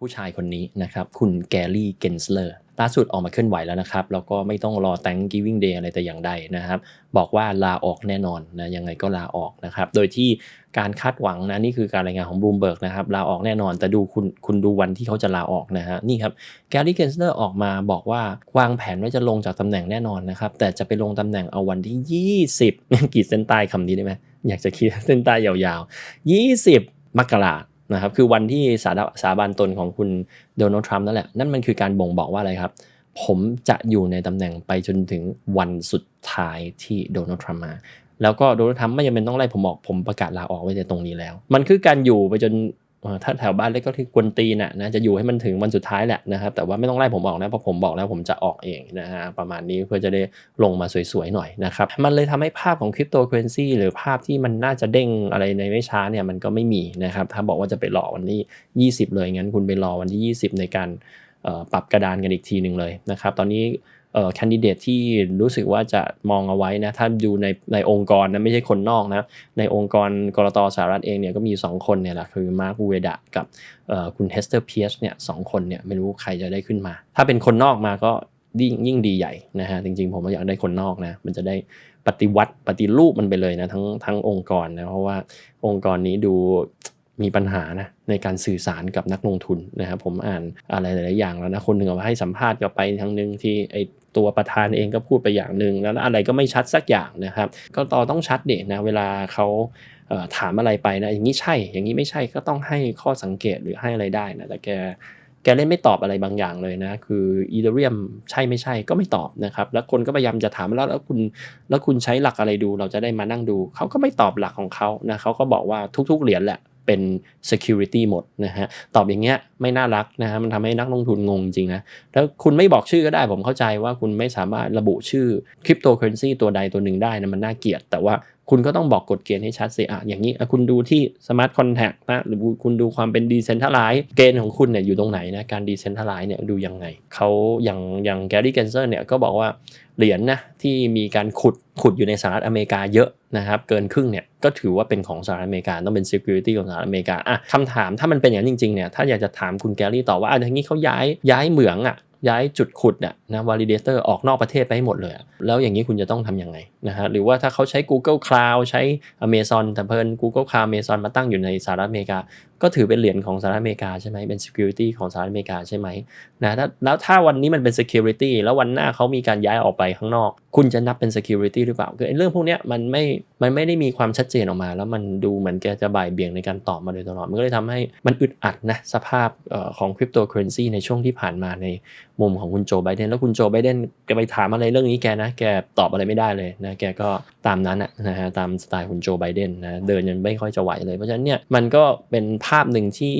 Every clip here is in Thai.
ผู้ชายคนนี้นะครับ คุณแกรี่เกนสเลอร์ล่าสุดออกมาเคลื่อนไหวแล้วนะครับ แล้วก็ไม่ต้องรอ Thanksgiving Day อะไรแต่อย่างใดนะครับ บอกว่าลาออกแน่นอนนะยังไงก็ลาออกนะครับ โดยที่การคาดหวังนะนี่คือการรายงานของบลูมเบิร์กนะครับลาออกแน่นอนแต่ดูคุณคุณดูวันที่เขาจะลาออกนะฮะนี่ครับแกรี่เกนสเลอร์ออกมาบอกว่าวางแผนว่าจะลงจากตำแหน่งแน่นอนนะครับแต่จะไปลงตำแหน่งเอาวันที่ 20 กีดเส้นใต้คำนี้ได้ไหมอยากจะขีดเส้นใต้ยาวๆ 20 มกรา นะครับคือวันที่สาสาบานตนของคุณโดนัลด์ทรัมป์นั่นแหละ นั่นมันคือการบ่งบอกว่าอะไรครับ ผมจะอยู่ในตำแหน่งไปจนถึงวันสุดท้ายที่โดนัลด์ทรัมป์มาแล้วก็โดนัลด์ทรัมป์ไม่จำเป็นต้องไล่ผมออกผมประกาศลาออกไว้ในตรงนี้แล้ว มันคือการอยู่ไปจน ถ้าแถวบ้านเล็กก็ที่กวนตีนน่ะนะจะอยู่ให้มันถึงวันสุดท้ายแหละนะครับแต่ว่าไม่ต้องไล่ผมออกนะเพราะผมบอกแล้วผมจะออกเองนะฮะประมาณนี้เพื่อจะได้ลงมาสวยๆหน่อยนะครับมันเลยทำให้ภาพของคริปโตเคอเรนซีหรือภาพที่มันน่าจะเด้งอะไรในไม่ช้าเนี่ยมันก็ไม่มีนะครับถ้าบอกว่าจะไปรอวันที่ 20 เลยงั้นคุณไปรอวันที่ 20 ในการปรับกระดานกันอีกทีหนึ่งเลยนะครับตอนนี้ แคนดิเดตที่รู้สึกว่าจะมองเอาไว้นะถ้าดูในในองค์กรนะไม่ใช่คนนอกนะในองค์กรกรตสหรัฐเองเนี่ยก็มี 2 คนเนี่ยแหละคือมาร์คเวดะกับคุณเฮสเตอร์เพียสเนี่ยสองคนเนี่ยไม่รู้ใครจะได้ขึ้นมา ถ้าเป็นคนนอกมาก็ยิ่งยิ่งดีใหญ่นะฮะจริงๆ ผมก็อยากได้คนนอกนะมันจะได้ปฏิวัติปฏิรูปมันไปเลยนะทั้งทั้งองค์กรนะเพราะว่าองค์กรนี้ดู มีปัญหานะในการสื่อสารกับนักลงทุนนะครับผมอ่านอะไรหลายๆอย่างแล้วนะคนหนึ่งเอามาให้สัมภาษณ์กับไปทางหนึ่งที่ไอตัวประธานเองก็พูดไปอย่างหนึ่งแล้วอะไรก็ไม่ชัดสักอย่างนะครับ ก็ต่อต้องชัดเด็นะเวลาเขาถามอะไรไปนะอย่างนี้ใช่ อย่างนี้ไม่ใช่ก็ต้องให้ข้อสังเกตหรือให้อะไรได้นะแต่แกแกเล่นไม่ตอบอะไรบางอย่างเลยนะ คืออีเดเรียมใช่ไม่ใช่ก็ไม่ตอบนะครับ แล้วคนก็พยายามจะถามแล้วแล้วคุณแล้วคุณใช้หลักอะไรดู เราจะได้มานั่งดู เขาก็ไม่ตอบหลักของเขานะเขาก็บอกว่าทุกๆเหรียญแหละ เป็น security หมดนะฮะตอบอย่างเงี้ยไม่น่ารักนะฮะมันทำให้นักลงทุนงงจริงนะแล้วคุณไม่บอกชื่อก็ได้ผมเข้าใจว่าคุณไม่สามารถระบุชื่อคริปโตเคอเรนซีตัวใดตัวหนึ่งได้นะมันน่าเกลียดแต่ว่า คุณก็ต้องบอกกฎเกณฑ์ให้ชัดสิอะอย่างนี้คุณดูที่ smart contract นะหรือคุณดูความเป็น decentralized เกณฑ์ของคุณเนี่ยอยู่ตรงไหนนะการ decentralized เนี่ยดูยังไงเขาอย่างอย่างแกรี่เกนเซอร์เนี่ยก็บอกว่าเหรียญนะที่มีการขุดขุดอยู่ในสหรัฐอเมริกาเยอะนะครับเกินครึ่งเนี่ยก็ถือว่าเป็นของสหรัฐอเมริกาต้องเป็น security ของสหรัฐอเมริกาอะคำถามถ้ามันเป็นอย่างจริงๆเนี่ยถ้าอยากจะถามคุณแกรี่ต่อว่าอะอย่างนี้เขาย้ายย้ายเหมืองอะ ย้ายจุดขุดอะนะ validator ออกนอกประเทศไปให้หมดเลย แล้วอย่างนี้คุณจะต้องทำยังไงนะฮะหรือว่าถ้าเขาใช้ Google Cloud ใช้ Amazon แต่เพิ่น Google Cloud Amazon มาตั้งอยู่ในสหรัฐอเมริกา ก็ถือเป็นเหรียญของสหรัฐอเมริกาใช่ไหมเป็น security ของสหรัฐอเมริกาใช่ไหมนะแล้วถ้าวันนี้มันเป็น security แล้ววันหน้าเขามีการย้ายออกไปข้างนอก คุณจะนับเป็น security หรือเปล่าคือเรื่องพวกนี้มันไม่มันไม่ได้มีความชัดเจนออกมา แล้วมันดูเหมือนแกจะบ่ายเบี่ยงในการตอบมาโดยตลอด มันก็เลยทำให้มันอึดอัดนะสภาพอของ cryptocurrency ในช่วงที่ผ่านมาในมุมของคุณโจไบเดนแล้วคุณโจไบเดนแกไปถามอะไรเรื่องนี้แกนะแกตอบอะไรไม่ได้เลยนะแกก็ตามนั้นอะนะฮะตามสไตล์คุณโจไบเดนนะเดินยังไม่ค่อยจะไหวเลยเพราะฉะนั้นเนี่ยมันก็เป็นภาพหนึ่งที่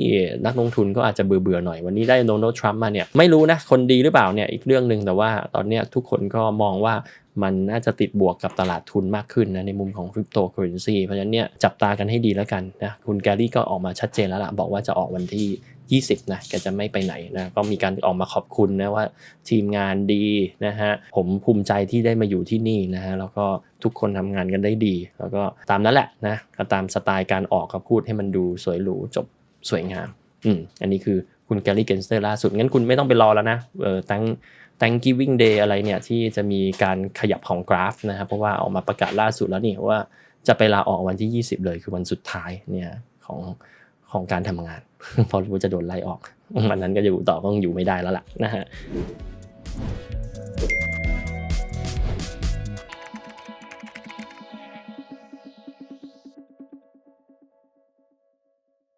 นักลงทุนก็อาจจะเบื่อๆหน่อย วันนี้ได้โดนัลด์ทรัมป์มาเนี่ยไม่รู้นะคนดีหรือเปล่าเนี่ยอีกเรื่องหนึ่งแต่ว่าตอนนี้ทุกคนก็มองว่ามันน่าจะติดบวกกับตลาดทุนมากขึ้นนะในมุมของคริปโตเคอเรนซีเพราะฉะนั้นเนี่ยจับตากันให้ดีแล้วกันนะคุณแกรี่ก็ออกมาชัดเจนแล้วล่ะบอกว่าจะออกวันที่ 20 นะแกจะไม่ไปไหนนะก็มีการออกมาขอบคุณนะว่าทีมงานดีนะฮะผมภูมิใจที่ได้มาอยู่ที่นี่นะฮะแล้วก็ทุกคนทำงานกันได้ดี แล้วก็ตามนั้นแหละนะก็ตามสไตล์การออกก็พูดให้มันดูสวยหรูจบสวยงามอืมอันนี้คือคุณแกรี่เกนสเตอร์ล่าสุด งั้นคุณไม่ต้องไปรอแล้วนะเออตั้ง Thanksgiving Day อะไรเนี่ยที่จะมีการขยับของกราฟนะครับเพราะว่าออกมาประกาศล่าสุดแล้วนี่ว่าจะไปลาออกวันที่ 20 เลยคือวันสุดท้ายเนี่ยของ ของการทำงานเพราะรู้จะโดนไล่ออกวันนั้นก็อยู่ต่อก็อยู่ไม่ได้แล้วล่ะนะฮะ